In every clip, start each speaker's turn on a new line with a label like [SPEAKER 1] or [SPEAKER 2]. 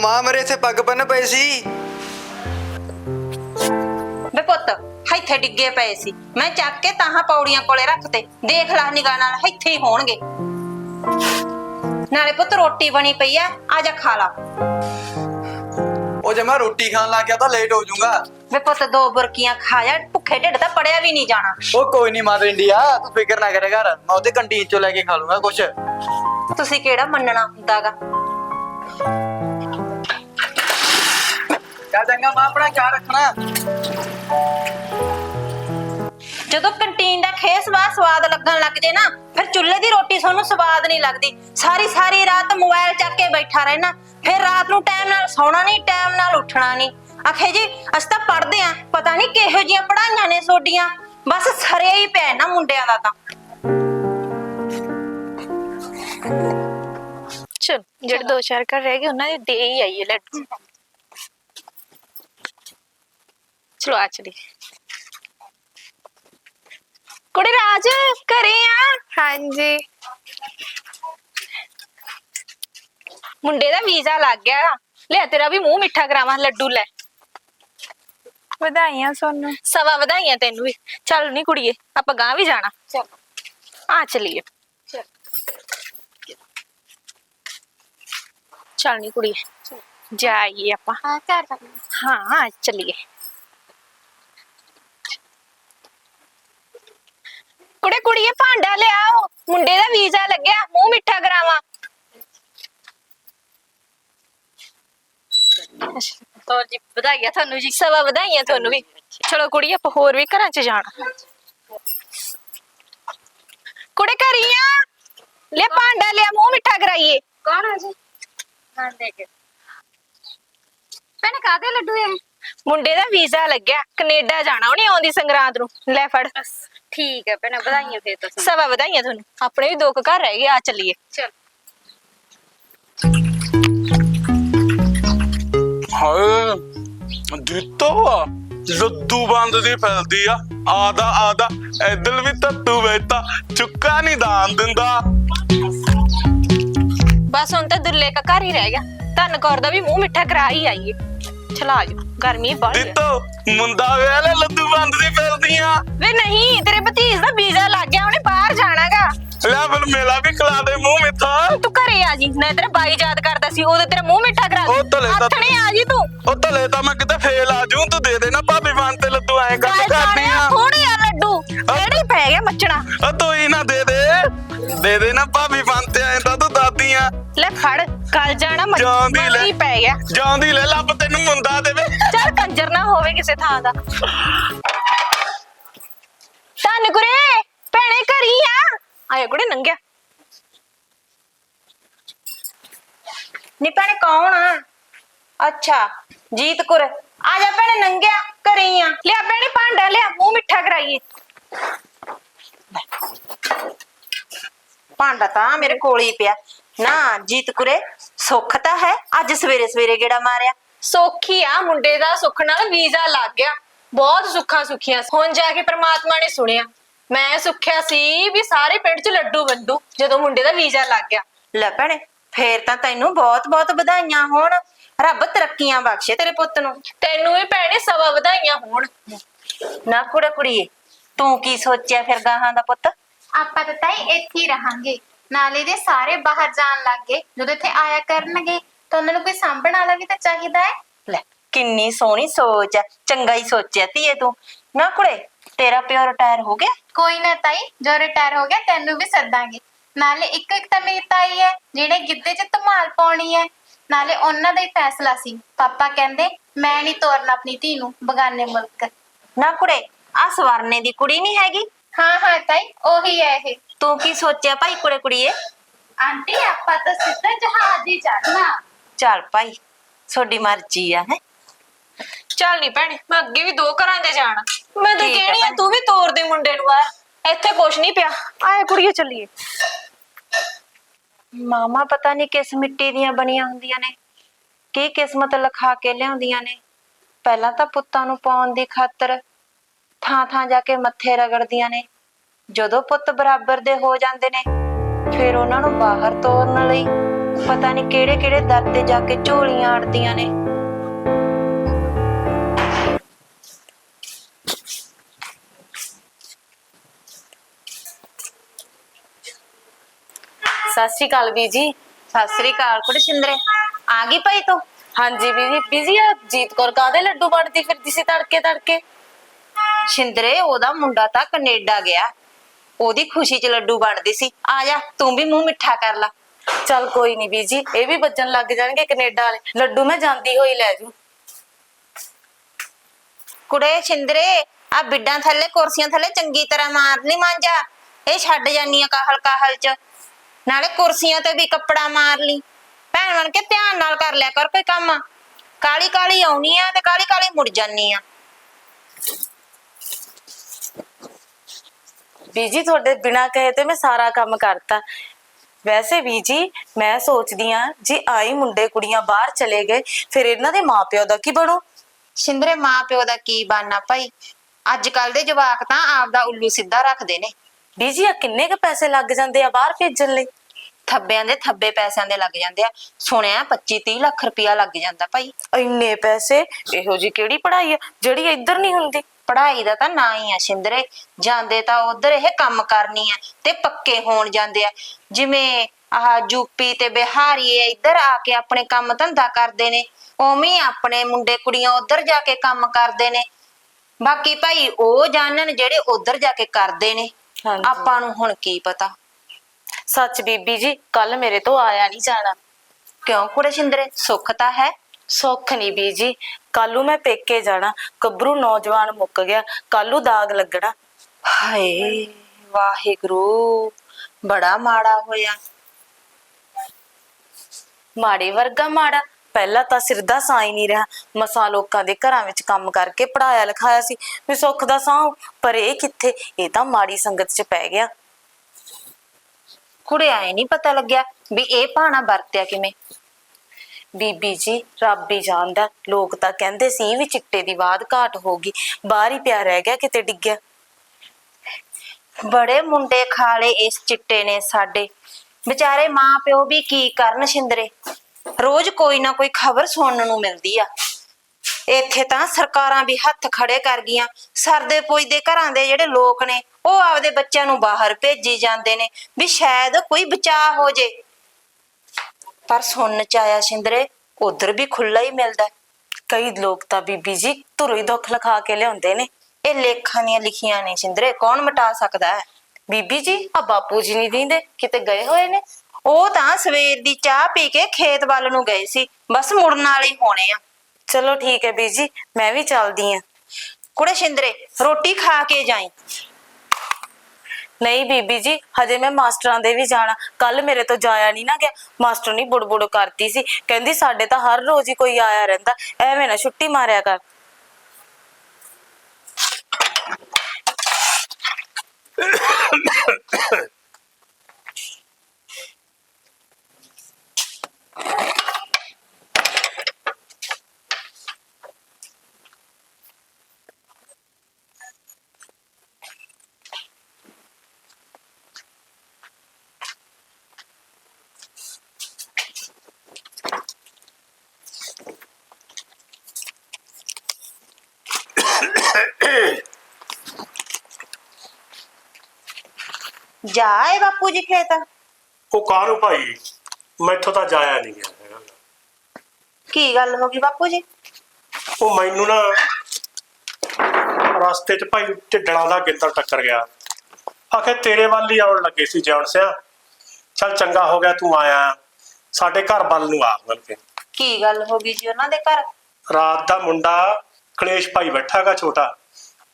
[SPEAKER 1] ਮਾਂ ਮੇਰੇ ਇੱਥੇ ਪੱਗ ਬੰਨ ਪਏ ਸੀ।
[SPEAKER 2] ਵੇ ਪੁੱਤ ਇੱਥੇ ਡਿੱਗੇ ਪਏ ਸੀ। ਮੈਂ ਚੱਕ ਕੇ ਤਾਹਾਂ ਪੌੜੀਆਂ ਕੋਲੇ ਰੱਖਤੇ। ਦੇਖ ਲੈ ਨਿਗਾਹ ਨਾਲ ਇੱਥੇ ਹੀ ਹੋਣਗੇ। ਨਾਲੇ ਪੁੱਤ ਰੋਟੀ ਬਣੀ ਪਈ ਆ ਆ ਜਾ ਖਾ ਲਾ।
[SPEAKER 1] ਉਹ ਜੇ ਮੈਂ ਰੋਟੀ ਖਾਣ ਲੱਗ ਗਿਆ ਤਾਂ ਲੇਟ ਹੋ ਜਾਊਂਗਾ।
[SPEAKER 2] ਵੇ ਪੁੱਤ ਦੋ ਬੁਰਕੀਆਂ ਖਾ ਜਾ ਭੁੱਖੇ ਢਿੱਡ ਤਾਂ ਪੜਿਆ ਵੀ ਨਹੀਂ ਜਾਣਾ।
[SPEAKER 1] ਉਹ ਕੋਈ ਨਹੀਂ ਮਾਦਰ ਇੰਡੀਆ ਤੂੰ ਫਿਕਰ ਨਾ ਕਰੇ। ਘਰ ਮੈਂ ਉਹਦੇ ਕੰਟੀਨ ਚੋਂ ਲੈ ਕੇ ਖਾ ਲੂੰਗਾ ਕੁਛ।
[SPEAKER 2] ਤੁਸੀਂ ਕਿਹੜਾ ਮੰਨਣਾ ਹੁੰਦਾਗਾ?
[SPEAKER 1] ਕਾ ਚੰਗਾ ਮਾਂ ਆਪਣਾ ਖਿਆਲ ਰੱਖਣਾ।
[SPEAKER 2] ਜਦੋਂ ਕੰਟੀਨ ਦਾ ਖੇਸ ਵਾ ਸਵਾਦ ਲੱਗਣ ਲੱਗ ਜੇ ਨਾ ਫਿਰ ਚੁੱਲ੍ਹੇ ਦੀ ਰੋਟੀ ਤੁਹਾਨੂੰ ਸਵਾਦ ਨਹੀਂ ਲੱਗਦੀ। ਸਾਰੀ ਸਾਰੀ ਰਾਤ ਮੋਬਾਈਲ ਚੱਕ ਕੇ ਬੈਠਾ ਰਹਿਣਾ। ਫਿਰ ਰਾਤ ਨੂੰ ਟਾਈਮ ਨਾਲ ਸੌਣਾ ਨਹੀਂ ਟਾਈਮ ਨਾਲ ਉੱਠਣਾ ਨਹੀਂ। ਆਖੇ ਜੀ ਅਸੀਂ ਤਾਂ ਪੜਦੇ ਆ ਪਤਾ ਨਹੀਂ ਕਿਹੋ ਜੀਆਂ ਪੜਾਈਆਂ ਨੇ ਸੋਡੀਆਂ ਬਸ ਸਰਿਆ ਹੀ ਪਿਆ ਨਾ ਮੁੰਡਿਆਂ ਦਾ ਤਾਂ।
[SPEAKER 3] ਚਲ ਜਿਹੜੇ ਦੋ ਚਾਰ ਘਰ ਰਹਿ ਗਏ ਉਹਨਾਂ ਦੇ ਦੇ ਹੀ ਆਈਏ ਲੱਡੂ। ਚਲੋ ਆ ਚਲੀ ਕੁੜੇ ਰਾਜ ਘਰੇ ਆ ਹਾਂਜੀ ਮੁੰਡੇ ਦਾ ਵੀਜ਼ਾ ਲੱਗ ਗਿਆ ਲੈ ਤੇਰਾ ਵੀ ਮੂੰਹ ਮਿੱਠਾ ਕਰਾਵਾਂ ਲੱਡੂ ਲੈ
[SPEAKER 4] ਵਧਾਈਆਂ ਸੋਨੂੰ
[SPEAKER 3] ਸਵਾ ਵਧਾਈਆਂ ਤੈਨੂੰ ਵੀ ਚੱਲ ਨੀ ਕੁੜੀਏ ਆਪਾਂ ਗਾਂ ਵੀ ਜਾਣਾ
[SPEAKER 4] ਚਲ
[SPEAKER 3] ਆ ਚਲੀਏ
[SPEAKER 4] ਚਲ
[SPEAKER 3] ਚੱਲ ਨੀ ਕੁੜੀਏ ਜਾਈਏ ਆਪਾਂ
[SPEAKER 4] ਹਾਂ ਘਰ ਤੱਕ
[SPEAKER 3] ਹਾਂ ਹਾਂ ਚਲੀਏ ਕੁੜੇ ਕੁੜੀਏ ਭਾਂਡਾ ਲਿਆਓ। ਮੁੰਡੇ ਦਾ ਵੀਜ਼ਾ ਲੱਗਿਆ ਮੂੰਹ ਮਿੱਠਾ ਕਰਾਵਾਂ।
[SPEAKER 4] ਤੋਰ ਜੀ ਵਧਾਈਆਂ ਤੁਹਾਨੂੰ ਜੀ
[SPEAKER 3] ਸਵਾ ਵਧਾਈਆਂ ਤੁਹਾਨੂੰ ਵੀ। ਚਲੋ ਕੁੜੀ ਆਪਾਂ ਹੋਰ ਵੀ ਘਰਾਂ 'ਚ ਜਾਣਾ। ਕੁੜੇ ਘਰੀਆਂ ਲੈ ਭਾਂਡਾ ਲਿਆ ਮੂੰਹ ਮਿੱਠਾ ਕਰਾਈਏ।
[SPEAKER 4] ਕੌਣ ਆ ਜੀ? ਹਾਂ ਦੇਖ ਭੈਣੇ ਕਾਦੇ ਲੱਡੂ ਐ?
[SPEAKER 3] ਮੁੰਡੇ ਦਾ ਵੀਜ਼ਾ ਲੱਗਿਆ ਕੈਨੇਡਾ ਜਾਣਾ ਉਹਨੇ ਆਉਂਦੀ ਸੰਗਰਾਂਦ ਨੂੰ। ਲੈ ਫੜ।
[SPEAKER 4] ਠੀਕ ਹੈ ਭੈਣੇ ਵਧਾਈਆਂ ਫੇਰ ਤੁਸੀਂ
[SPEAKER 3] ਸਵਾ ਵਧਾਈਆਂ ਤੁਹਾਨੂੰ। ਆਪਣੇ ਵੀ ਦੋ ਕੁ ਘਰ ਰਹਿ ਗਏ ਆ ਚੱਲੀਏ।
[SPEAKER 4] ਚਲ।
[SPEAKER 5] ਹਾਏ ਦਿੱਤਾ ਲੱਦੂ ਬੰਦ ਦੀ ਫੈਲਦੀ ਆ। ਆਦਾ ਆਦਾ ਐਦਲ ਵੀ ਤੱਤੂ ਬੈਠਾ ਚੁੱਕਾ ਨਹੀਂ ਦਾਨ ਦਿੰਦਾ।
[SPEAKER 3] ਬਸ ਹੁਣ ਤਾਂ ਦੁੱਲੇ ਕਾ ਘਰ ਹੀ ਰਹਿ ਗਿਆ। ਧੰਨ ਕੌਰ ਦਾ ਵੀ ਮੂੰਹ ਮਿੱਠਾ ਕਰਾ ਹੀ ਆਈਏ। ਚਲਾ ਜਾ ਗਰਮੀ ਬਾਹਲੀ ਹੈ
[SPEAKER 5] ਦਿੱਤੋ ਮੁੰਡਾ ਵੇਲੇ ਲੱਦੂ ਬੰਦ ਦੀ ਫੈਲਦੀਆਂ
[SPEAKER 3] ਵੇ ਨਹੀਂ ਤੇਰੇ ਭਤੀਜ ਦਾ ਵੀਜ਼ਾ ਲੱਗ ਗਿਆ ਉਹਨੇ ਬਾਹਰ ਜਾਣਾਗਾ।
[SPEAKER 5] ਲੈ ਫਿਰ ਮੇਲਾ ਵੀ ਖਿਲਾ ਦੇ ਮੂੰਹ ਮਿੱਠਾ।
[SPEAKER 3] ਤੂੰ ਘਰੇ ਆ ਜੀ ਮੈਂ ਤੇਰਾ ਬਾਈ ਯਾਦ ਕਰਦਾ ਸੀ ਉਹਦੇ ਤੇਰਾ ਮੂੰਹ ਮਿੱਠਾ ਕਰਾ
[SPEAKER 5] ਉਹ ਤਾਂ-
[SPEAKER 3] ਆਥਣੇ ਆ ਜੀ ਤੂੰ।
[SPEAKER 5] ਉਹ ਧਲੇ ਤਾਂ ਮੈਂ ਕਿਤੇ ਫੇਲ ਆ ਜੂੰ ਤੂੰ ਦੇ ਦੇ ਨਾ ਭਾਬੀ ਬਣ ਤੇ ਲੱਦੂ ਐ ਗੱਲ
[SPEAKER 3] ਗੱਲ
[SPEAKER 5] ਕਰਦੀ ਆ।
[SPEAKER 3] ਥੋੜੇ ਆ ਲੱਡੂ ਕਿਹੜੀ ਪੈ ਗਿਆ ਮੱਚਣਾ
[SPEAKER 5] ਉਹ ਤੂੰ ਹੀ ਨਾ ਦੇ ਦੇ। ਦੇ ਦੇ ਨਾ ਭਾਬੀ ਬਣ ਤੇ ਐ ਤਾਂ ਤੂੰ ਦਾਦੀ ਆ।
[SPEAKER 3] ਲੈ ਫੜ ਕੱਲ ਜਾਣਾ
[SPEAKER 5] ਜਾਂਦੀ ਲੈ
[SPEAKER 3] ਪੈ ਗਿਆ।
[SPEAKER 5] ਜਾਂਦੀ ਲੈ ਲੱਭ ਤੈਨੂੰ ਮੁੰਡਾ ਦੇਵੇ।
[SPEAKER 3] ਚੱਲ ਕੰਜਰ ਨਾ ਹੋਵੇ ਕਿਸੇ ਥਾਂ ਦਾ। ਧੰਨ ਕੁਰੇ ਭੈਣੇ ਘਰੀ ਆ। ਆਇਆ ਕੁੜੇ ਨੰਗਿਆ।
[SPEAKER 2] ਨੀ ਭੈਣੇ ਕੌਣ ਆ? ਅੱਛਾ ਜੀਤ ਕੁਰ ਆ ਜਾ ਭੈਣੇ ਨੰਗਿਆ ਘਰੇ ਆ।
[SPEAKER 3] ਲਿਆ ਭੈਣੇ ਭਾਂਡਾ ਲਿਆ ਮੂੰਹ ਮਿੱਠਾ ਕਰਾਈਏ।
[SPEAKER 2] ਭਾਂਡਾ ਤਾਂ ਮੇਰੇ ਕੋਲ ਹੀ ਪਿਆ। ਨਾ ਜੀਤ ਕੁਰੇ ਸੁੱਖ ਤਾਂ ਹੈ। ਅੱਜ ਸਵੇਰੇ ਸਵੇਰੇ ਗੇੜਾ ਮਾਰਿਆ।
[SPEAKER 3] ਸੌਖੀ ਆ ਮੁੰਡੇ ਦਾ ਸੁੱਖ ਨਾਲ ਵੀਜ਼ਾ ਲੱਗ ਗਿਆ। ਬਹੁਤ ਸੁੱਖਾਂ ਸੁੱਖੀਆਂ ਹੁਣ ਜਾ ਕੇ ਪ੍ਰਮਾਤਮਾ ਨੇ ਸੁਣਿਆ। ਮੈਂ ਸੁੱਖਿਆ ਸੀ ਵੀ ਸਾਰੇ ਪਿੰਡ 'ਚ ਲੱਡੂ ਵੰਡੂ ਜਦੋਂ ਮੁੰਡੇ ਦਾ ਵੀਜ਼ਾ ਲੱਗ ਗਿਆ।
[SPEAKER 2] ਲੈ ਭੈਣੇ ਫੇਰ ਤਾਂ ਤੈਨੂੰ ਬਹੁਤ ਬਹੁਤ ਵਧਾਈਆਂ ਹੋਣ। ਰੱਬ ਤਰੱਕੀਆਂ ਬਖਸ਼ੇ ਤੇਰੇ ਪੁੱਤ ਨੂੰ।
[SPEAKER 3] ਤੈਨੂੰ ਵੀ ਭੈਣੇ ਸਵਾ ਵਧਾਈਆਂ ਹੋਣ।
[SPEAKER 2] ਨਾ ਕੁੜੇ ਕੁੜੀਏ ਤੂੰ ਕੀ ਸੋਚਿਆ ਫਿਰ ਗਾਹਾਂ ਦਾ ਪੁੱਤ?
[SPEAKER 4] ਆਪਾਂ ਤਾਂ ਤਾਈ ਇੱਥੇ ਹੀ ਰਹਾਂਗੇ। ਨਾਲੇ ਦੇ ਸਾਰੇ ਬਾਹਰ ਜਾਣ ਲੱਗ ਗਏ। ਜਦੋਂ ਇੱਥੇ ਆਇਆ ਕਰਨਗੇ ਤਾਂ ਉਹਨਾਂ ਨੂੰ ਕੋਈ ਸਾਂਭਣ ਵਾਲਾ ਵੀ ਤਾਂ ਚਾਹੀਦਾ ਹੈ।
[SPEAKER 2] ਲੈ। ਕਿੰਨੀ ਸੋਹਣੀ ਸੋਚ ਹੈ। ਚੰਗਾ ਹੀ ਸੋਚਿਆ ਧੀਏ ਤੂੰ। ਨਾ ਕੁੜੇ ਤੇਰਾ ਪਿਓ ਰਿਟਾਇਰ ਹੋ ਗਿਆ?
[SPEAKER 4] ਕੋਈ ਨਾ ਤਾਈ ਜੋ ਰਿਟਾਇਰ ਹੋ ਗਿਆ ਤੈਨੂੰ ਵੀ ਸੱਦਾਂਗੇ। ਨਾਲੇ ਇੱਕ ਇੱਕ ਤਾਂ ਮੇਰੀ ਤਾਈ ਹੈ ਜਿਹੜੇ ਗਿੱਧੇ 'ਚ ਧਮਾਲ ਪਾਉਣੀ ਹੈ। ਨਾਲੇ ਉਹਨਾਂ ਦਾ ਹੀ ਫੈਸਲਾ ਸੀ। ਪਾਪਾ ਕਹਿੰਦੇ ਮੈਂ ਨਹੀਂ ਤੋਰਨਾ ਆਪਣੀ ਧੀ ਨੂੰ ਬਗਾਨੇ ਮੁਲਕ।
[SPEAKER 2] ਨਾ ਕੁੜੇ ਆ ਸਵਰਨੇ ਦੀ ਕੁੜੀ ਨਹੀਂ ਹੈਗੀ?
[SPEAKER 4] ਹਾਂ ਹਾਂ ਤਾਈ ਉਹੀ ਹੈ ਇਹ।
[SPEAKER 2] ਤੂੰ ਕੀ ਸੋਚਿਆ ਭਾਈ ਕੁੜੇ ਕੁੜੀਏ?
[SPEAKER 4] ਆਂਟੀ ਆਪਾਂ ਤਾਂ ਸਿੱਧਾ ਜਹਾਜ਼ ਹੀ ਚੜਨਾ
[SPEAKER 2] ਚੱਲ ਭਾਈ ਤੁਹਾਡੀ ਮਰਜ਼ੀ ਆ ਹੈ।
[SPEAKER 3] ਚੱਲ ਨਹੀਂ ਭੈਣੇ ਮੈਂ ਅੱਗੇ ਵੀ ਦੋ ਘਰਾਂ 'ਚ ਜਾਣਾ। ਮੈਂ ਤਾਂ
[SPEAKER 2] ਠੀਕ
[SPEAKER 3] ਕਹਿਣੀ ਆ
[SPEAKER 2] ਭੈਣੇ।
[SPEAKER 3] ਤੂੰ ਵੀ ਤੋਰ ਦੇ ਮੁੰਡੇ ਨੂੰ ਬਾਹਰ ਇੱਥੇ ਕੁਛ ਨਹੀਂ ਪਿਆ। ਆਏ ਕੁੜੀਏ ਚੱਲੀਏ।
[SPEAKER 2] ਮਾਮਾ ਪਤਾ ਨਹੀਂ ਕਿਸ ਮਿੱਟੀ ਦੀਆਂ ਬਣੀਆਂ ਹੁੰਦੀਆਂ ਨੇ। ਕੀ ਕਿਸਮਤ ਲਿਖਾ ਕੇ ਲਿਆਉਂਦੀਆਂ ਨੇ। ਪਹਿਲਾਂ ਤਾਂ ਪੁੱਤਾਂ ਨੂੰ ਪਾਉਣ ਦੀ ਖਾਤਰ ਥਾਂ ਥਾਂ ਜਾ ਕੇ ਮੱਥੇ ਰਗੜਦੀਆਂ ਨੇ। ਜਦੋਂ ਪੁੱਤ ਬਰਾਬਰ ਦੇ ਹੋ ਜਾਂਦੇ ਨੇ ਫਿਰ ਉਹਨਾਂ ਨੂੰ ਬਾਹਰ ਤੋਰਨ ਲਈ ਪਤਾ ਨਹੀਂ ਕਿਹੜੇ ਕਿਹੜੇ ਦਰ ਤੇ ਜਾ ਕੇ ਝੋਲੀਆਂ ਅੜਦੀਆਂ ਨੇ।
[SPEAKER 6] ਸਤਿ ਸ਼੍ਰੀ ਅਕਾਲ ਬੀਜੀ
[SPEAKER 2] ਸਤਿ ਸ੍ਰੀ ਅਕਾਲ ਕੁੜੇ ਸਿੰਦਰੇ ਆ ਗਈ ਭਾਈ ਤੂੰ?
[SPEAKER 6] ਹਾਂਜੀ ਬੀਜੀ ਬੀਜੀ ਆ ਜੀਤ ਕੌਰ ਕਾਦੇ ਲੱਡੂ ਵੜਦੀ ਫਿਰਦੀ ਸੀ ਤੜਕੇ ਤੜਕੇ?
[SPEAKER 2] ਸਿੰਦਰੇ ਉਹਦਾ ਮੁੰਡਾ ਤਾਂ ਕੈਨੇਡਾ ਗਿਆ। ਉਹਦੀ ਖੁਸ਼ੀ 'ਚ ਲੱਡੂ ਵੰਡਦੀ ਸੀ। ਆ ਜਾ, ਤੂੰ ਵੀ ਮੂੰਹ ਮਿੱਠਾ ਕਰ ਲਾ।
[SPEAKER 6] ਚੱਲ ਕੋਈ ਨਹੀਂ ਬੀਜੀ, ਇਹ ਵੀ ਵੱਜਣ ਲੱਗ ਜਾਣਗੇ ਕੈਨੇਡਾ ਵਾਲੇ। ਲੱਡੂ ਮੈਂ ਜਾਂਦੀ ਹੋਈ ਲੈ ਜੂ।
[SPEAKER 2] ਕੁੜੇ ਸਿੰਦਰੇ ਆ ਬਿੱਡਾਂ ਥੱਲੇ, ਕੁਰਸੀਆਂ ਥੱਲੇ ਚੰਗੀ ਤਰ੍ਹਾਂ ਮਾਰ ਲਈ ਮਾਂਜਾ। ਇਹ ਛੱਡ ਜਾਨੀ ਆ ਕਾਹਲ ਕਾਹਲ 'ਚ। ਨਾਲੇ ਕੁਰਸੀਆਂ ਤੇ ਵੀ ਕੱਪੜਾ ਮਾਰ ਲਈ। ਭੈਣ ਬਣ ਕੇ ਧਿਆਨ ਨਾਲ ਕਰ ਲਿਆ ਕਰ ਕੋਈ ਕੰਮ। ਕਾਲੀ ਕਾਲੀ ਆਉਣੀ ਆ ਤੇ ਕਾਲੀ ਕਾਲੀ ਮੁੜ ਜਾਨੀ ਆ।
[SPEAKER 6] ਬੀਜੀ ਤੁਹਾਡੇ ਬਿਨਾ ਕਹੇ ਤੇ ਮੈਂ ਸਾਰਾ ਕੰਮ ਕਰਤਾ। ਵੈਸੇ ਬੀਜੀ ਮੈਂ ਸੋਚਦੀ ਆ ਜੇ ਆਈ ਮੁੰਡੇ ਕੁੜੀਆਂ ਬਾਹਰ ਚਲੇ ਗਏ ਫਿਰ ਇਹਨਾਂ ਦੇ ਮਾਪਿਓ ਦਾ ਕੀ ਬਣੂ?
[SPEAKER 2] ਸਿੰਦਰੇ ਮਾਂ ਪਿਓ ਦਾ ਕੀ ਬਾਨਾ ਭਾਈ? ਅੱਜ ਕੱਲ ਦੇ ਜਵਾਕ ਤਾਂ ਆਪਦਾ ਉੱਲੂ ਸਿੱਧਾ ਰੱਖਦੇ ਨੇ।
[SPEAKER 6] ਬੀਜੀ ਆ ਕਿੰਨੇ ਕ ਪੈਸੇ ਲੱਗ ਜਾਂਦੇ ਆ ਬਾਹਰ ਭੇਜਣ ਲਈ?
[SPEAKER 2] ਥੱਬਿਆਂ ਦੇ ਥੱਬੇ ਪੈਸਿਆਂ ਦੇ ਲੱਗ ਜਾਂਦੇ ਆ। ਸੁਣਿਆ 25 30 ਲੱਖ ਰੁਪਇਆ ਲੱਗ ਜਾਂਦਾ ਭਾਈ।
[SPEAKER 6] ਇੰਨੇ ਪੈਸੇ ਇਹੋ ਜੀ ਕਿਹੜੀ ਪੜ੍ਹਾਈ ਆ ਜਿਹੜੀ ਇੱਧਰ ਨਹੀਂ ਹੁੰਦੀ?
[SPEAKER 2] ਪੜ੍ਹਾਈ ਦਾ ਤਾਂ ਨਾ ਹੀ ਆ ਸਿੰਦਰੇ ਜਾਂਦੇ ਤਾਂ ਉਧਰ ਇਹ ਕੰਮ ਕਰਨੀ ਆ ਤੇ ਪੱਕੇ ਹੋਣ ਜਾਂਦੇ ਆ। ਜਿਵੇਂ ਆਹ ਯੂਪੀ ਤੇ ਬਿਹਾਰੀ ਇੱਧਰ ਆ ਕੇ ਆਪਣੇ ਕੰਮ ਧੰਦਾ ਕਰਦੇ ਨੇ ਉਵੇਂ ਹੀ ਆਪਣੇ ਮੁੰਡੇ ਕੁੜੀਆਂ ਉਧਰ ਜਾ ਕੇ ਕੰਮ ਕਰਦੇ ਨੇ। ਬਾਕੀ ਭਾਈ ਉਹ ਜਾਣਨ ਜਿਹੜੇ ਉਧਰ ਜਾ ਕੇ ਕਰਦੇ ਨੇ
[SPEAKER 6] ਹਾਂਜੀ।
[SPEAKER 2] ਆਪਾਂ ਨੂੰ ਹੁਣ ਕੀ ਪਤਾ।
[SPEAKER 6] ਸੱਚ ਬੀਬੀ ਜੀ ਕੱਲ ਮੇਰੇ ਤੋਂ ਆਇਆ ਨਹੀਂ ਜਾਣਾ।
[SPEAKER 2] ਕਿਉਂ ਕੁੜੇ ਸਿੰਦਰੇ ਸੁੱਖ ਤਾਂ ਹੈ?
[SPEAKER 6] ਸੁੱਖ ਨਹੀਂ ਬੀਜੀ ਕੱਲੂ ਮੈਂ ਪੇਕੇ ਜਾਣਾ। ਗੱਭਰੂ ਨੌਜਵਾਨ ਮੁੱਕ ਗਿਆ। ਕੱਲੂ ਦਾਗ ਲੱਗਣਾ।
[SPEAKER 2] ਹਾਏ, ਵਾਹਿਗੁਰੂ। ਬੜਾ ਮਾੜਾ ਹੋਇਆ।
[SPEAKER 6] ਮਾੜੇ ਵਰਗਾ ਮਾੜਾ। ਪਹਿਲਾਂ ਤਾਂ ਸਿਰ ਦਾ ਸਾਂ ਹੀ ਨਹੀਂ ਰਿਹਾ। ਮਸਾਂ ਲੋਕਾਂ ਦੇ ਘਰਾਂ ਵਿੱਚ ਕੰਮ ਕਰਕੇ ਪੜਾਇਆ ਲਿਖਾਇਆ ਸੀ। ਵੀ ਸੁੱਖ ਦਾ ਸਾਂ ਪਰ ਇਹ ਕਿੱਥੇ? ਇਹ ਤਾਂ ਮਾੜੀ ਸੰਗਤ 'ਚ ਪੈ ਗਿਆ।
[SPEAKER 2] ਕੁੜੇ ਆਏ ਨਹੀਂ ਪਤਾ ਲੱਗਿਆ ਵੀ ਇਹ ਭਾਣਾ ਵਰਤਿਆ ਕਿਵੇਂ?
[SPEAKER 6] ਬੀਬੀ ਜੀ, ਰੱਬ ਹੀ ਜਾਣਦਾ। ਲੋਕ ਤਾਂ ਕਹਿੰਦੇ ਸੀ ਵੀ ਚਿੱਟੇ ਦੀ ਬਾਦ ਘਾਟ ਹੋ ਗਈ। ਬਾਹਰ ਹੀ ਪਿਆ ਰਹਿ ਗਿਆ ਕਿਤੇ ਡਿੱਗਿਆ।
[SPEAKER 2] ਬੜੇ ਮੁੰਡੇ ਖਾਲੇ ਇਸ ਚਿੱਟੇ ਨੇ ਸਾਡੇ। ਵਿਚਾਰੇ ਮਾਂ ਪਿਓ ਵੀ ਕੀ ਕਰਨ ਸ਼ਿੰਦਰੇ? ਰੋਜ਼ ਕੋਈ ਨਾ ਕੋਈ ਖਬਰ ਸੁਣਨ ਨੂੰ ਮਿਲਦੀ ਆ। ਇੱਥੇ ਤਾਂ ਸਰਕਾਰਾਂ ਵੀ ਹੱਥ ਖੜੇ ਕਰ ਗਈਆਂ। ਸਰਦੇ ਪੁੱਜਦੇ ਘਰਾਂ ਦੇ ਜਿਹੜੇ ਲੋਕ ਨੇ, ਉਹ ਆਪਦੇ ਬੱਚਿਆਂ ਨੂੰ ਬਾਹਰ ਭੇਜੀ ਜਾਂਦੇ ਨੇ ਵੀ ਸ਼ਾਇਦ ਕੋਈ ਬਚਾਅ ਹੋ ਜੇ। ਪਰ ਸੁਣਨ ਚ ਆਇਆ ਸ਼ਿੰਦਰੇ, ਉਧਰ ਵੀ ਖੁੱਲਾ ਹੀ ਮਿਲਦਾ
[SPEAKER 6] ਕਈ ਲੋਕ ਤਾਂ ਬੀਬੀ ਜੀ ਧੁਰੋਂ ਹੀ ਦੁੱਖ ਲਿਖਾ ਕੇ ਲਿਆਉਂਦੇ ਨੇ।
[SPEAKER 2] ਇਹ ਲੇਖਾਂ ਦੀਆਂ ਲਿਖੀਆਂ ਨੇ ਸ਼ਿੰਦਰੇ, ਕੌਣ ਮਿਟਾ ਸਕਦਾ ਹੈ?
[SPEAKER 6] ਬੀਬੀ ਜੀ ਆ ਬਾਪੂ ਜੀ ਨਹੀਂ ਦਿੰਦੇ, ਕਿਤੇ ਗਏ ਹੋਏ ਨੇ?
[SPEAKER 2] ਉਹ ਤਾਂ ਸਵੇਰ ਦੀ ਚਾਹ ਪੀ ਕੇ ਖੇਤ ਵੱਲ ਨੂੰ ਗਏ ਸੀ, ਬਸ ਮੁੜਨ ਵਾਲੇ ਹੀ ਹੋਣੇ ਆ।
[SPEAKER 6] ਚਲੋ ਠੀਕ ਹੈ ਬੀਜੀ, ਮੈਂ ਵੀ ਚੱਲਦੀ ਆ
[SPEAKER 2] ਕੁੜੇ ਸ਼ਿੰਦਰੇ, ਰੋਟੀ ਖਾ ਕੇ ਜਾਈ।
[SPEAKER 6] ਨਹੀਂ ਬੀਬੀ ਜੀ, ਹਜੇ ਮੈਂ ਮਾਸਟਰਾਂ ਦੇ ਵੀ ਜਾਣਾ। ਕੱਲ ਮੇਰੇ ਤੋਂ ਜਾਇਆ ਨਹੀਂ ਨਾ ਗਿਆ। ਮਾਸਟਰ ਨਹੀਂ ਬੁੜਬੁੜ ਕਰਤੀ ਸੀ। ਕਹਿੰਦੀ ਸਾਡੇ ਤਾਂ ਹਰ ਰੋਜ਼ ਹੀ ਕੋਈ ਆਇਆ ਰਹਿੰਦਾ। ਐਵੇਂ ਨਾ ਛੁੱਟੀ ਮਾਰਿਆ ਕਰ।
[SPEAKER 2] ਜਾਏ ਬਾਪੂ ਜੀ ਖੇਤ?
[SPEAKER 7] ਉਹ ਕਾਹਨੂੰ ਭਾਈ? ਮੈਥੋਂ ਤਾਂ ਜਾਇਆ ਨਹੀਂ ਗਿਆ ਹੈਗਾ।
[SPEAKER 2] ਕੀ ਗੱਲ ਹੋ ਗਈ ਬਾਪੂ ਜੀ?
[SPEAKER 7] ਉਹ ਮੈਨੂੰ ਨਾ ਰਸਤੇ 'ਚ ਭਾਈ ਢਿੱਡਲਾਂ ਦਾ ਗਿੱਦੜ ਟੱਕਰ ਗਿਆ। ਆਖੇ ਤੇਰੇ ਵੱਲ ਹੀ ਆਉਣ ਲੱਗੇ ਸੀ ਜੌਨ ਸਿਆ। ਚੱਲ ਚੰਗਾ ਹੋ ਗਿਆ ਤੂੰ ਆਇਆ। ਸਾਡੇ ਘਰ ਵੱਲ ਨੂੰ ਆ ਮਿਲ ਕੇ।
[SPEAKER 2] ਕੀ ਗੱਲ ਹੋ ਗਈ ਜੀ ਉਹਨਾਂ ਦੇ ਘਰ?
[SPEAKER 7] ਰਾਤ ਦਾ ਮੁੰਡਾ ਕਲੇਸ਼ ਭਾਈ ਬੈਠਾਗਾ ਛੋਟਾ।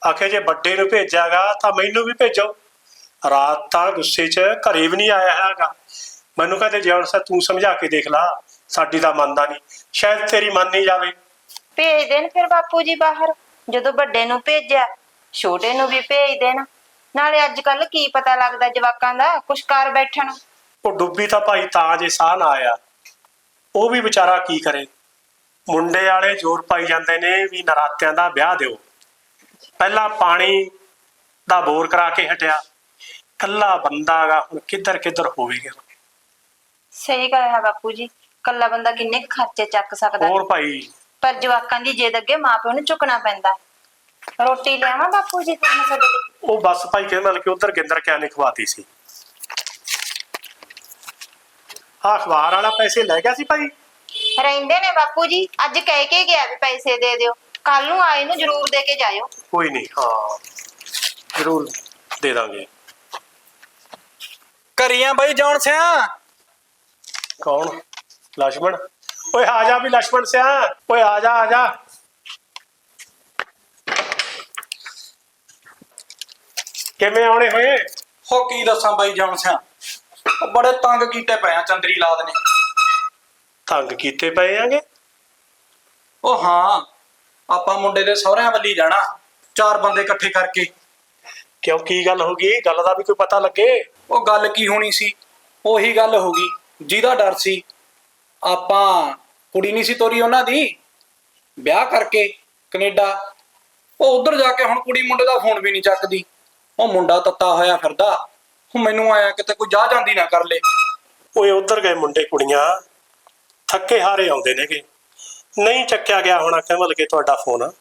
[SPEAKER 7] ਆਖੇ ਜੇ ਵੱਡੇ ਨੂੰ ਭੇਜਾਗਾ ਤਾਂ ਮੈਨੂੰ ਵੀ ਭੇਜੋ। ਰਾਤ ਤਾਂ ਗੁੱਸੇ 'ਚ ਘਰੇ ਵੀ ਨਹੀਂ ਆਇਆ ਹੈਗਾ। ਮੈਨੂੰ ਕਹਿੰਦੇ ਜੌਨ ਸਿਆ ਤੂੰ ਸਮਝਾ ਕੇ ਦੇਖ ਲਾ ਸਾਡੀ ਤਾਂ ਮੰਨਦਾ ਨਹੀਂ। ਸ਼ਾਇਦ ਤੇਰੀ ਮੰਨ ਨਹੀਂ ਜਾਵੇ।
[SPEAKER 2] ਭੇਜ ਦੇਣ ਫਿਰ ਬਾਪੂ ਜੀ ਬਾਹਰ ਜਦੋਂ ਵੱਡੇ ਨੂੰ ਭੇਜਿਆ ਛੋਟੇ ਨੂੰ ਵੀ ਭੇਜ ਦੇਣ। ਨਾਲੇ ਅੱਜ ਕੱਲ ਕੀ ਪਤਾ ਲੱਗਦਾ ਜਵਾਕਾਂ ਦਾ ਕੁਛ ਕਰ ਬੈਠਣ
[SPEAKER 7] ਉਹ ਡੁੱਬੀ ਤਾਂ ਭਾਈ ਤਾਂ ਜੇ ਸਾਹ ਨਾ ਆਇਆ। ਉਹ ਵੀ ਵਿਚਾਰਾ ਕੀ ਕਰੇ? ਮੁੰਡੇ ਵਾਲੇ ਜ਼ੋਰ ਪਾਈ ਜਾਂਦੇ ਨੇ ਵੀ ਨਰਾਤਿਆਂ ਦਾ ਵਿਆਹ ਦਿਓ। ਪਹਿਲਾਂ ਪਾਣੀ ਦਾ ਬੋਰ ਕਰਾ ਕੇ ਹਟਿਆ। ਕੱਲਾ ਬੰਦਾ ਗਾ ਹੁਣ ਕਿੱਧਰ ਕਿੱਧਰ ਹੋਵੇਗਾ?
[SPEAKER 2] ਸਹੀ ਗੱਲ ਹੈ ਬਾਪੂ ਜੀ। ਕੱਲਾ ਬੰਦਾ ਕਿੰਨੇ ਕੁ ਖਰਚੇ ਚੱਕ ਸਕਦਾ
[SPEAKER 7] ਹੋਰ ਭਾਈ?
[SPEAKER 2] ਪਰ ਜਵਾਕਾਂ ਦੀ ਜਿੱਦ ਅੱਗੇ ਮਾਪਿਓ ਨੂੰ ਝੁਕਣਾ ਪੈਂਦਾ। ਰੋਟੀ ਲਿਆਵਾਂ ਬਾਪੂ ਜੀ ਤੁਹਾਨੂੰ ਸਾਡੇ ਲਈ?
[SPEAKER 7] ਉਹ ਬੱਸ ਭਾਈ ਕਹਿੰਦਾ ਕਿ ਉਧਰ ਗਿੰਦਰ ਕਿਆ ਨੇ ਖਵਾਤੀ ਸੀ। ਆਹ ਅਖਬਾਰ ਵਾਲਾ ਪੈਸੇ ਲੈ ਗਿਆ ਸੀ ਭਾਈ?
[SPEAKER 2] ਰਹਿੰਦੇ ਨੇ ਬਾਪੂ ਜੀ ਅੱਜ ਕਹਿ ਕੇ ਗਿਆ ਵੀ ਪੈਸੇ ਦੇ ਦਿਓ। ਕੱਲ ਨੂੰ ਆਏ ਨੂੰ ਜ਼ਰੂਰ ਦੇ ਕੇ ਜਾਇਓ।
[SPEAKER 7] ਕੋਈ ਨਹੀਂ ਹਾਂ ਜ਼ਰੂਰ ਦੇ ਦਾਂਗੇ।
[SPEAKER 1] ਕਰੀਆਂ ਬਾਈ ਜੌਨ ਸਿਆ?
[SPEAKER 7] ਕੌਣ? ਲਛਮਣ? ਓਏ ਆ ਜਾ ਵੀ ਲਛਮਣ ਸਿਆ। ਓਏ ਆ ਜਾ ਆ ਜਾ। ਕਿਵੇਂ ਆਉਣੇ ਹੋਏ?
[SPEAKER 1] ਹੋ ਕੀ ਦੱਸਾਂ ਬਾਈ ਜੌਨ ਸਿਆ? ਬੜੇ ਤੰਗ ਕੀਤੇ ਪਏ ਆ ਚੰਦਰੀ ਲਾਦ ਨੇ।
[SPEAKER 7] ਤੰਗ ਕੀਤੇ ਪਏ ਆਂਗੇ?
[SPEAKER 1] ਉਹ ਹਾਂ ਆਪਾਂ ਮੁੰਡੇ ਦੇ ਸਹੁਰਿਆਂ ਵੱਲੀ ਜਾਣਾ ਚਾਰ ਬੰਦੇ ਇਕੱਠੇ ਕਰਕੇ।
[SPEAKER 7] ਕਿਉਂ ਕੀ ਗੱਲ ਹੋ ਗਈ? ਗੱਲ ਦਾ ਵੀ ਕੋਈ ਪਤਾ ਲੱਗੇ?
[SPEAKER 1] ਉਹ ਗੱਲ ਕੀ ਹੋਣੀ ਸੀ? ਉਹੀ ਗੱਲ ਹੋ ਗਈ ਜਿਹਦਾ ਡਰ ਸੀ। ਆਪਾਂ ਕੁੜੀ ਨਹੀਂ ਸੀ ਤੋਰੀ ਉਹਨਾਂ ਦੀ? ਵਿਆਹ ਕਰਕੇ ਕੈਨੇਡਾ। ਉਹ ਉਧਰ ਜਾ ਕੇ ਹੁਣ ਕੁੜੀ ਮੁੰਡੇ ਦਾ ਫੋਨ ਵੀ ਨਹੀਂ ਚੱਕਦੀ। ਉਹ ਮੁੰਡਾ ਤੱਤਾ ਹੋਇਆ ਫਿਰਦਾ। ਹੁਣ ਮੈਨੂੰ ਆਇਆ ਕਿਤੇ ਕੋਈ ਜਾ ਜਾਂਦੀ ਨਾ ਕਰ ਲੇ।
[SPEAKER 7] ਓਏ ਉਧਰ ਗਏ ਮੁੰਡੇ ਕੁੜੀਆਂ। ਥੱਕੇ ਹਾਰੇ ਆਉਂਦੇ ਨੇਗੇ। ਨਹੀਂ ਚੱਕਿਆ ਗਿਆ ਹੋਣਾ ਕਮਲ ਕੇ ਤੁਹਾਡਾ ਫੋਨ।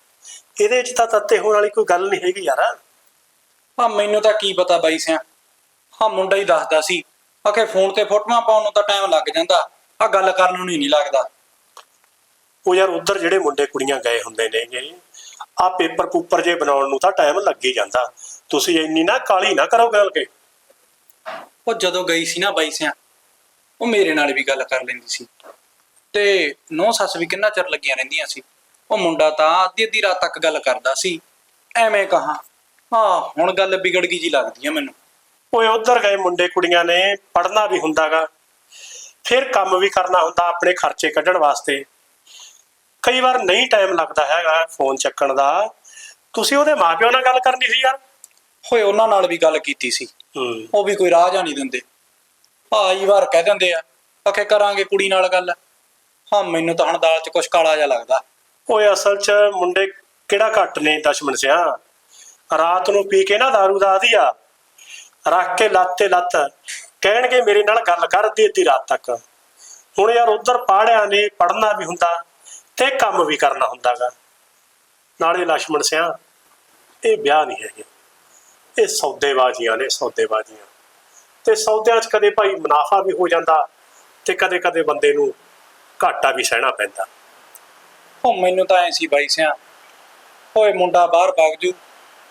[SPEAKER 7] ਇਹਦੇ ਵਿੱਚ ਤਾਂ ਤੱਤੇ ਹੋਣ ਵਾਲੀ ਕੋਈ ਗੱਲ ਨਹੀਂ ਹੈਗੀ ਯਾਰ।
[SPEAKER 1] ਆ ਮੈਨੂੰ ਤਾਂ ਕੀ ਪਤਾ ਬਾਈ ਸਿਆ। ਹਾਂ ਮੁੰਡਾ ਹੀ ਦੱਸਦਾ ਸੀ। ਆਖੇ ਫੋਨ ਤੇ ਫੋਟੋਆਂ ਪਾਉਣ ਨੂੰ ਤਾਂ ਟਾਈਮ ਲੱਗ ਜਾਂਦਾ। ਆ ਗੱਲ ਕਰਨ ਨੂੰ ਹੀ ਨਹੀਂ ਲੱਗਦਾ।
[SPEAKER 7] ਉਹ ਯਾਰ ਉਧਰ ਜਿਹੜੇ ਮੁੰਡੇ ਕੁੜੀਆਂ ਗਏ ਹੁੰਦੇ ਨੇਗੇ ਆ ਪੇਪਰ ਪੂਪਰ ਜੇ ਬਣਾਉਣ ਨੂੰ ਤਾਂ ਟਾਈਮ ਲੱਗ ਹੀ ਜਾਂਦਾ। ਤੁਸੀਂ ਇੰਨੀ ਨਾ ਕਾਲੀ ਨਾ ਕਰੋ ਗੱਲ ਕੇ
[SPEAKER 1] ਉਹ ਜਦੋਂ ਗਈ ਸੀ ਨਾ ਬਾਈ ਸਿਆ ਉਹ ਮੇਰੇ ਨਾਲ ਵੀ ਗੱਲ ਕਰ ਲੈਂਦੀ ਸੀ। ਤੇ ਨੌ ਸੱਸ ਵੀ ਕਿੰਨਾ ਚਿਰ ਲੱਗੀਆਂ ਰਹਿੰਦੀਆਂ ਸੀ? ਉਹ ਮੁੰਡਾ ਤਾਂ ਅੱਧੀ ਅੱਧੀ ਰਾਤ ਤੱਕ ਗੱਲ ਕਰਦਾ ਸੀ। ਐਵੇਂ ਕਹਾ ਹਾਂ ਹੁਣ ਗੱਲ ਵਿਗੜ ਗਈ ਜੀ ਲੱਗਦੀ ਆ ਮੈਨੂੰ।
[SPEAKER 7] ਓਏ ਉਧਰ ਗਏ ਮੁੰਡੇ ਕੁੜੀਆਂ ਨੇ ਪੜ੍ਹਨਾ ਵੀ ਹੁੰਦਾਗਾ। ਫਿਰ ਕੰਮ ਵੀ ਕਰਨਾ ਹੁੰਦਾ ਆਪਣੇ ਖਰਚੇ ਕੱਢਣ ਵਾਸਤੇ। ਕਈ ਵਾਰ ਨਹੀਂ ਟਾਈਮ ਲੱਗਦਾ ਹੈਗਾ ਫੋਨ ਚੱਕਣ ਦਾ। ਤੁਸੀਂ ਉਹਦੇ ਮਾਪਿਓ ਨਾਲ ਗੱਲ ਕਰਨੀ ਸੀ ਯਾਰ?
[SPEAKER 1] ਹੋਏ ਉਹਨਾਂ ਨਾਲ ਵੀ ਗੱਲ ਕੀਤੀ ਸੀ। ਉਹ ਵੀ ਕੋਈ ਰਾਹ ਜਾਂ ਨਹੀਂ ਦਿੰਦੇ। ਭਾਈ ਵਾਰ ਕਹਿ ਦਿੰਦੇ ਆ ਆਖੇ ਕਰਾਂਗੇ ਕੁੜੀ ਨਾਲ ਗੱਲ। ਹਾਂ, ਮੈਨੂੰ ਤਾਂ ਹੁਣ ਦਾਲ 'ਚ ਕੁਛ ਕਾਲਾ ਜਿਹਾ ਲੱਗਦਾ।
[SPEAKER 7] ਓਏ, ਅਸਲ 'ਚ ਮੁੰਡੇ ਕਿਹੜਾ ਘੱਟ ਨੇ ਦਸ਼ਮਣ ਸਿਆ? ਰਾਤ ਨੂੰ ਪੀ ਕੇ ਨਾ दारू ਦਾ ਆਦੀ ਰੱਖ ਕੇ ਲੱਤ ਲੱਤ। ਕਹਿਣਗੇ ਮੇਰੇ ਨਾਲ ਗੱਲ ਕਰ ਅੱਧੀ ਅੱਧੀ ਰਾਤ ਤੱਕ। ਹੁਣ ਯਾਰ ਉਧਰ ਪਾੜਿਆ ਨੇ ਪੜਨਾ ਵੀ ਹੁੰਦਾ ਤੇ ਕੰਮ ਵੀ ਕਰਨਾ ਹੁੰਦਾਗਾ। ਨਾਲੇ ਲక్ష్మణ ਸਿਆ, ਇਹ ਵਿਆਹ ਨਹੀਂ ਹੈਗੇ। ਇਹ ਸੌਦੇਬਾਜ਼ੀਆਂ ਨੇ, ਸੌਦੇਬਾਜ਼ੀਆਂ। ਤੇ ਸੌਦਿਆਂ 'ਚ ਕਦੇ ਭਾਈ ਮੁਨਾਫਾ ਵੀ ਹੋ ਜਾਂਦਾ ਤੇ ਕਦੇ ਕਦੇ ਬੰਦੇ ਨੂੰ ਘਾਟਾ ਵੀ ਸਹਿਣਾ ਪੈਂਦਾ।
[SPEAKER 1] ਉਹ ਮੈਨੂੰ ਤਾਂ ਐ ਬਾਈ ਸਿਆ ਓਏ ਮੁੰਡਾ ਬਾਹਰ ਭੱਗ ਜੂ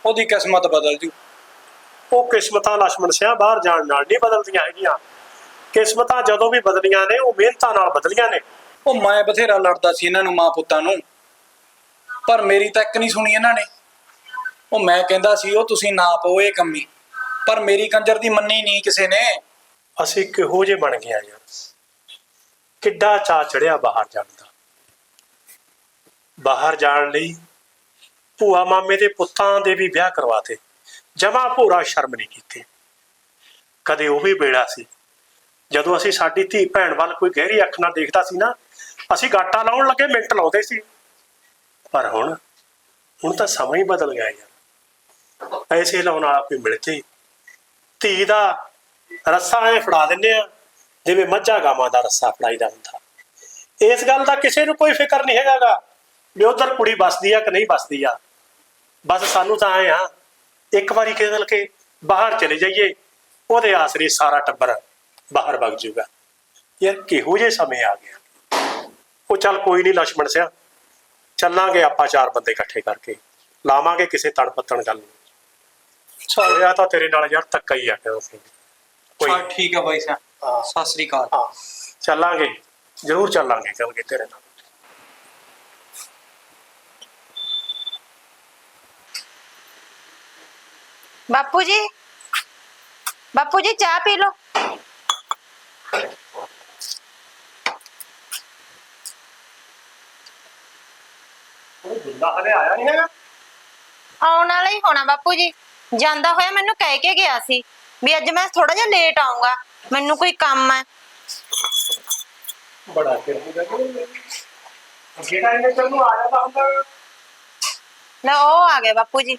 [SPEAKER 1] ਉਹਦੀ ਕਿਸਮਤ ਬਦਲ ਜੂ।
[SPEAKER 7] ਉਹ ਕਿਸਮਤਾਂ ਲਛਮਣ ਸਿਆ ਬਾਹਰ ਜਾਣ ਨਾਲ ਨਹੀਂ ਬਦਲਦੀਆਂ ਹੈਗੀਆਂ। ਕਿਸਮਤਾਂ ਜਦੋਂ ਵੀ ਬਦਲੀਆਂ ਨੇ ਉਹ ਮਿਹਨਤਾਂ ਨਾਲ ਬਦਲੀਆਂ ਨੇ।
[SPEAKER 1] ਉਹ ਮੈਂ ਬਥੇਰਾ ਲੜਦਾ ਸੀ ਇਹਨਾਂ ਨੂੰ ਮਾਂ ਪੁੱਤਾਂ ਨੂੰ ਪਰ ਮੇਰੀ ਤਾਂ ਇੱਕ ਨਹੀਂ ਸੁਣੀ ਇਹਨਾਂ ਨੇ। ਉਹ ਮੈਂ ਕਹਿੰਦਾ ਸੀ ਉਹ ਤੁਸੀਂ ਨਾ ਪਾਓ ਇਹ ਕੰਮੀ ਪਰ ਮੇਰੀ ਕੰਜਰ ਦੀ ਮੰਨੀ ਨਹੀਂ ਕਿਸੇ ਨੇ।
[SPEAKER 7] ਅਸੀਂ ਕਿਹੋ ਜੇ ਬਣ ਗਏ ਆ ਯਾਰ। ਕਿੱਡਾ ਚਾ ਚੜਿਆ ਬਾਹਰ ਜਾਣ ਦਾ। ਬਾਹਰ ਜਾਣ ਲਈ ਭੂਆ ਮਾਮੇ ਦੇ ਪੁੱਤਾਂ ਦੇ ਵੀ ਵਿਆਹ ਕਰਵਾਤੇ ਜਮਾ ਭੂਰਾ ਸ਼ਰਮ ਨਹੀਂ ਕੀਤੀ। ਕਦੇ ਉਹ ਵੀ ਬੇੜਾ ਸੀ। ਜਦੋਂ ਅਸੀਂ ਸਾਡੀ ਧੀ ਭੈਣ ਵੱਲ ਕੋਈ ਗਹਿਰੀ ਅੱਖ ਨਾਲ ਦੇਖਦਾ ਸੀ ਨਾ, ਅਸੀਂ ਗਾਟਾ ਲਾਉਣ ਲੱਗੇ, ਮਿੰਟ ਲਾਉਂਦੇ ਸੀ। ਪਰ ਹੁਣ ਹੁਣ ਤਾਂ ਸਮਾਂ ਹੀ ਬਦਲ ਗਿਆ ਯਾਰ। ਪੈਸੇ ਲਾਉਣ ਵਾਲਾ ਕੋਈ ਮਿਲ ਜੇ। ਧੀ ਦਾ ਰੱਸਾ ਐ ਫੜਾ ਦਿੰਨੇ ਆ। ਜਿਵੇਂ ਮੱਝਾਂ ਗਾਵਾਂ ਦਾ ਰੱਸਾ ਫੜਾਈਦਾ ਹੁੰਦਾ। ਇਸ ਗੱਲ ਦਾ ਕਿਸੇ ਨੂੰ ਕੋਈ ਫਿਕਰ ਨਹੀਂ ਹੈਗਾਗਾ ਵੀ ਉਧਰ ਕੁੜੀ ਬਸਦੀ ਆ ਕਿ ਨਹੀਂ ਬਸਦੀ ਆ। ਬਸ ਸਾਨੂੰ ਤਾਂ ਆਏ ਆ ਇੱਕ ਵਾਰੀ ਕਿਹਦਲ ਕੇ ਬਾਹਰ ਚਲੇ ਜਾਈਏ ਉਹਦੇ ਆਸਰੇ ਸਾਰਾ ਟੱਬਰ ਬਾਹਰ ਵਗ ਜਾਊਗਾ ਯਾਰ ਕਿਹੋ ਜੇ ਸਮੇਂ ਆ ਗਿਆ ਉਹ ਚੱਲ ਕੋਈ ਨਹੀਂ ਲక్ష్మణ ਸਿਆ ਚੱਲਾਂਗੇ ਆਪਾਂ ਚਾਰ ਬੰਦੇ ਇਕੱਠੇ ਕਰਕੇ। ਲਾਵਾਂਗੇ ਕਿਸੇ ਤੜਪਤਣ ਗੱਲ ਨੂੰ। ਛੋੜਿਆ ਤਾਂ ਤੇਰੇ ਨਾਲ ਯਾਰ ਤੱਕਾ ਹੀ ਆ ਗਿਆ ਕੋਈ
[SPEAKER 1] ਠੀਕ ਆ ਬਾਈ ਸਾਹਿਬ।
[SPEAKER 7] ਹਾਂ।
[SPEAKER 1] ਸਤਿ ਸ੍ਰੀ ਅਕਾਲ।
[SPEAKER 7] ਹਾਂ। ਚੱਲਾਂਗੇ। ਜ਼ਰੂਰ ਚੱਲਾਂਗੇ ਚੱਲ ਕੇ ਤੇਰੇ ਨਾਲ।
[SPEAKER 2] ਬਾਪੂ ਜੀ। ਬਾਪੂ ਜੀ ਚਾਹ ਪੀ ਲਓ।
[SPEAKER 7] ਉਹ ਦੁੱਲਾ ਹਲੇ ਆਇਆ ਨਹੀਂ ਹੈਗਾ।
[SPEAKER 2] ਆਉਣ ਵਾਲਾ ਹੀ ਹੋਣਾ ਬਾਪੂ ਜੀ। ਜਾਂਦਾ ਹੋਇਆ ਮੈਨੂੰ ਕਹਿ ਕੇ ਗਿਆ ਸੀ ਵੀ ਅੱਜ ਮੈਂ ਥੋੜਾ ਜਿਹਾ ਲੇਟ ਆਉਂਗਾ ਮੈਨੂੰ ਕੋਈ ਕੰਮ ਹੈ
[SPEAKER 7] ਬੜਾ ਚਿਰ ਹੋ ਗਿਆ ਜਿਹੜਾ ਇਹਨੇ ਤੈਨੂੰ ਆ ਜਾਂਦਾ ਹੁੰਦਾ
[SPEAKER 2] ਲੈ ਉਹ ਆ ਗਏ ਬਾਪੂ ਜੀ।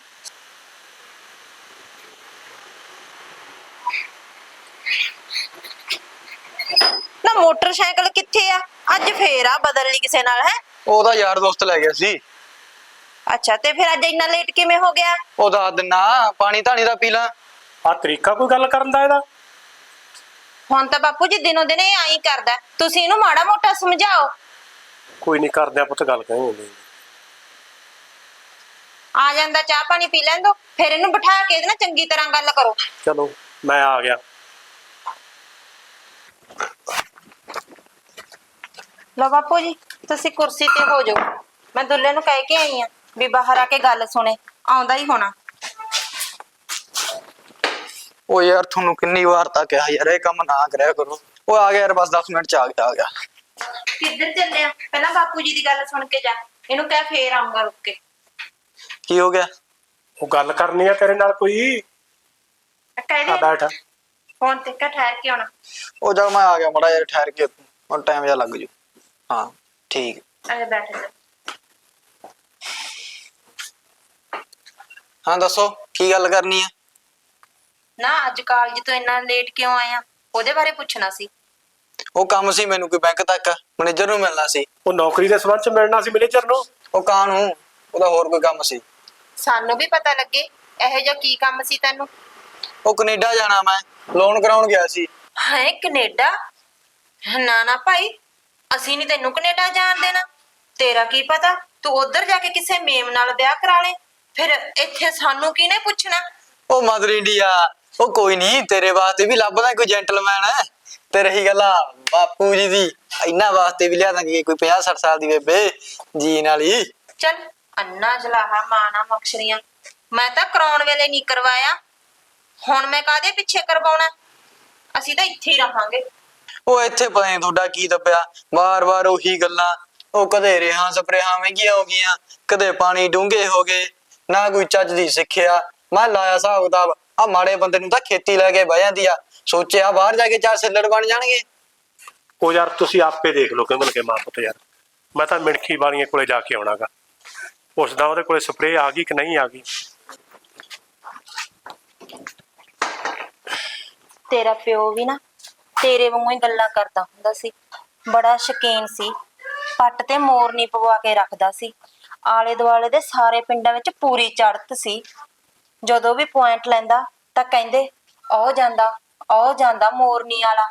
[SPEAKER 2] ਨਾ ਮੋਟਰਸਾਈਕਲ ਕਿੱਥੇ ਆ? ਅੱਜ ਫੇਰ ਆ ਬਦਲ ਲਈ ਕਿਸੇ ਨਾਲ ਹੈ?
[SPEAKER 8] ਉਹਦਾ ਯਾਰ ਦੋਸਤ ਲੈ ਗਿਆ ਸੀ।
[SPEAKER 2] ਅੱਛਾ ਤੇ ਫਿਰ ਅੱਜ ਇੰਨਾ ਲੇਟ ਕਿਵੇਂ ਹੋ ਗਿਆ?
[SPEAKER 8] ਉਹ ਦੱਸ ਦਿਨਾ ਪਾਣੀ ਧਾਣੀ ਦਾ ਪੀ ਲਾਂ।
[SPEAKER 7] ਆ ਤਰੀਕਾ ਕੋਈ ਗੱਲ ਕਰਨ ਦਾ ਇਹਦਾ?
[SPEAKER 2] ਹੁਣ ਤਾਂ ਬਾਪੂ ਜੀ ਦਿਨੋਂ ਦਿਨ ਇਹ ਆਈ ਕਰਦਾ ਤੁਸੀਂ ਇਹਨੂੰ ਮਾੜਾ ਮੋਟਾ ਸਮਝਾਓ।
[SPEAKER 7] ਕੋਈ ਨਹੀਂ ਕਰਦੇ ਆ ਪੁੱਤ ਗੱਲ ਕਹੇ
[SPEAKER 2] ਆ ਜਾਂਦਾ ਚਾਹ ਪਾਣੀ ਪੀ ਲੈਣ ਦੋ ਫਿਰ ਇਹਨੂੰ ਬਿਠਾ ਕੇ ਇਹਦੇ ਨਾਲ ਚੰਗੀ ਤਰ੍ਹਾਂ ਗੱਲ ਕਰੋ।
[SPEAKER 7] ਚਲੋ ਮੈਂ ਆ ਗਿਆ।
[SPEAKER 2] ਲਓ ਬਾਪੂ ਜੀ ਤੁਸੀਂ ਕੁਰਸੀ ਤੇ ਹੋ ਜਾਓ। ਮੈਂ ਦੁੱਲੇ ਨੂੰ ਕਹਿ ਕੇ ਆਈ ਆ ਵੀ ਬਾਹਰ ਆ ਕੇ ਗੱਲ ਸੁਣੇ ਆਉਂਦਾ ਹੀ ਹੋਣਾ।
[SPEAKER 8] ਉਹ ਯਾਰ ਤੁਹਾਨੂੰ ਕਿੰਨੀ ਵਾਰ ਤਾਂ ਕਿਹਾ ਯਾਰ ਇਹ ਕੰਮ ਨਾ ਕਰਿਆ ਕਰੋ। ਉਹ ਆ ਗਿਆ ਯਾਰ ਬਸ 10 ਮਿੰਟ ਚ ਆ ਗਿਆ ਆ ਗਿਆ।
[SPEAKER 2] ਕਿੱਧਰ ਚੱਲੇ ਆ? ਪਹਿਲਾਂ ਬਾਪੂ ਜੀ ਦੀ ਗੱਲ ਸੁਣ ਕੇ ਜਾ। ਇਹਨੂੰ ਕਹਿ ਫੇਰ ਆਉਂਗਾ ਰੁੱਕ ਕੇ।
[SPEAKER 8] ਕੀ ਹੋ ਗਿਆ?
[SPEAKER 7] ਉਹ ਗੱਲ ਕਰਨੀ ਆ ਤੇਰੇ ਨਾਲ ਕੋਈ।
[SPEAKER 2] ਕਹਿ
[SPEAKER 7] ਆ ਬੈਠ।
[SPEAKER 2] ਫੋਨ ਤੇ ਕਾ ਠਹਿਰ ਕੇ ਆਉਣਾ।
[SPEAKER 8] ਉਹ ਜਦ ਮੈਂ ਆ ਗਿਆ ਮੜਾ ਯਾਰ ਠਹਿਰ ਕੇ ਹੁਣ ਟਾਈਮ ਜਿਹਾ ਲੱਗ ਜੂ। ਹਾਂ ਠੀਕ।
[SPEAKER 2] ਅਰੇ ਬੈਠ ਜਾ।
[SPEAKER 8] ਹਾਂ ਦੱਸੋ ਕੀ ਗੱਲ ਕਰਨੀ ਆ?
[SPEAKER 2] ਨਾ ਅੱਜ ਕਾਲਜ ਤੋਂ ਇੰਨਾ ਲੇਟ ਕਿਉਂ ਆਇਆ ਉਹਦੇ ਬਾਰੇ ਪੁੱਛਣਾ ਸੀ।
[SPEAKER 8] ਉਹ ਕੰਮ ਸੀ ਮੈਨੂੰ ਕੋਈ ਬੈਂਕ ਤੱਕ ਮੈਨੇਜਰ ਨੂੰ ਮਿਲਣਾ ਸੀ।
[SPEAKER 7] ਉਹ ਨੌਕਰੀ ਦੇ ਸੰਬੰਧ ਚ ਮਿਲਣਾ ਸੀ ਮੈਨੇਜਰ ਨੂੰ?
[SPEAKER 8] ਉਹ ਕਾਂ ਨੂੰ ਉਹਦਾ ਹੋਰ ਕੋਈ ਕੰਮ ਸੀ।
[SPEAKER 2] ਸਾਨੂੰ ਵੀ ਪਤਾ ਲੱਗੇ ਇਹੋ ਜਿਹਾ ਕੀ ਕੰਮ ਸੀ ਤੈਨੂੰ?
[SPEAKER 8] ਉਹ ਕੈਨੇਡਾ ਜਾਣਾ ਮੈਂ ਲੋਨ ਕਰਾਉਣ ਗਿਆ ਸੀ।
[SPEAKER 2] ਹੈ ਕੈਨੇਡਾ? ਨਾ ਨਾ ਭਾਈ ਅਸੀਂ ਨਹੀਂ ਤੈਨੂੰ ਕੈਨੇਡਾ ਜਾਣ ਦੇਣਾ। ਤੇਰਾ ਕੀ ਪਤਾ? ਤੂੰ ਉਧਰ ਜਾ ਕੇ ਕਿਸੇ ਮੇਮ ਨਾਲ ਵਿਆਹ ਕਰਾ ਲੇ। ਫਿਰ ਇੱਥੇ ਸਾਨੂੰ ਕਿਹਨੇ ਪੁੱਛਣਾ?
[SPEAKER 8] ਉਹ ਮਦਰ ਇੰਡੀਆ ਉਹ ਕੋਈ ਨਹੀਂ ਤੇਰੇ ਵਾਸਤੇ ਵੀ ਲੱਭਦਾ ਕੋਈ ਜੈਂਟਲਮੈਨ ਹੈ? ਤੇ ਰਹੀ ਗੱਲ ਆ ਬਾਪੂ ਜੀ ਦੀ। ਇਹਨਾਂ ਵਾਸਤੇ ਵੀ ਲਿਆ ਦਾਂਗੇ ਕੋਈ 50 60 ਸਾਲ ਦੀ ਬੇਬੇ ਜੀਨ ਵਾਲੀ।
[SPEAKER 2] ਚੱਲ ਅੰਨਾ ਜਲਾਹਾ ਮਾਣਾ ਮਕਸ਼ਰੀਆਂ। ਮੈਂ ਤਾਂ ਕਰਾਉਣ ਵੇਲੇ ਨਹੀਂ ਕਰਵਾਇਆ। ਹੁਣ ਮੈਂ ਕਾਦੇ ਪਿੱਛੇ ਕਰਵਾਉਣਾ? ਅਸੀਂ ਤਾਂ ਇੱਥੇ ਹੀ ਰਹਾਂਗੇ।
[SPEAKER 8] ਉਹ ਇੱਥੇ ਪਤਾ ਤੁਹਾਡਾ ਕੀ ਦੱਬਿਆ। ਵਾਰ-ਵਾਰ ਉਹੀ ਗੱਲਾਂ। ਉਹ ਕਦੇ ਰੇਹਾਂ ਸਪਰੇਹਾਂ ਮਹਿੰਗੀਆਂ ਹੋ ਗਈਆਂ ਕਦੇ ਪਾਣੀ ਡੂੰਘੇ ਹੋ ਗਏ। ਨਾ ਕੋਈ ਚੱਜ ਦੀ ਸਿੱਖਿਆ। ਮੈਂ ਲਾਇਆ ਹਿਸਾਬ ਕਿਤਾਬ ਆ ਮਾੜੇ ਬੰਦੇ ਨੂੰ ਤਾਂ ਖੇਤੀ ਲੈ ਕੇ ਬਹਿ ਜਾਂਦੀ ਆ। ਸੋਚਿਆ ਬਾਹਰ ਜਾ ਕੇ ਚਾਰ ਸਿੱਲੜ ਬਣ ਜਾਣਗੇ।
[SPEAKER 7] ਉਹ ਯਾਰ ਤੁਸੀਂ ਆਪੇ ਦੇਖ ਲਓ ਕਿਵੇਂ ਕੇ ਮਾਂ ਪੁੱਤ ਯਾਰ। ਮੈਂ ਤਾਂ ਮਿਣਖੀ ਵਾਲੀਆਂ ਕੋਲੇ ਜਾ ਕੇ ਆਉਣਾਗਾ। ਪੁੱਛਦਾ ਉਹਦੇ ਕੋਲੇ ਸਪਰੇਅ ਆ ਗਈ ਕਿ ਨਹੀਂ ਆ ਗਈ।
[SPEAKER 2] ਤੇਰਾ ਪਿਓ ਵੀ ਨਾ ਤੇਰੇ ਵਾਂਗੂ ਹੀ ਗੱਲਾਂ ਕਰਦਾ ਹੁੰਦਾ ਸੀ। ਬੜਾ ਸ਼ਕੀਨ ਸੀ। ਪੱਟ ਤੇ ਮੋਰਨੀ ਪਵਾ ਕੇ ਰੱਖਦਾ ਸੀ। ਆਲੇ ਦੁਆਲੇ ਦੇ ਸਾਰੇ ਪਿੰਡਾਂ ਵਿੱਚ ਪੂਰੀ ਚੜ੍ਹਤ ਸੀ। ਜਦੋਂ ਵੀ ਪੁਆਇੰਟ ਲੈਂਦਾ ਤਾਂ ਕਹਿੰਦੇ ਉਹ ਜਾਂਦਾ ਉਹ ਜਾਂਦਾ ਮੋਰਨੀ ਵਾਲਾ।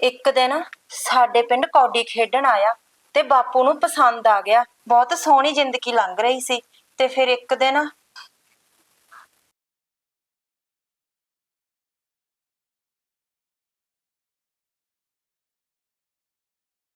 [SPEAKER 2] ਇੱਕ ਦਿਨ ਸਾਡੇ ਪਿੰਡ ਕੌਡੀ ਖੇਡਣ ਆਇਆ ਤੇ ਬਾਪੂ ਨੂੰ ਪਸੰਦ ਆ ਗਿਆ। ਬਹੁਤ ਸੋਹਣੀ ਜ਼ਿੰਦਗੀ ਲੰਘ ਰਹੀ ਸੀ ਤੇ ਫਿਰ ਇੱਕ ਦਿਨ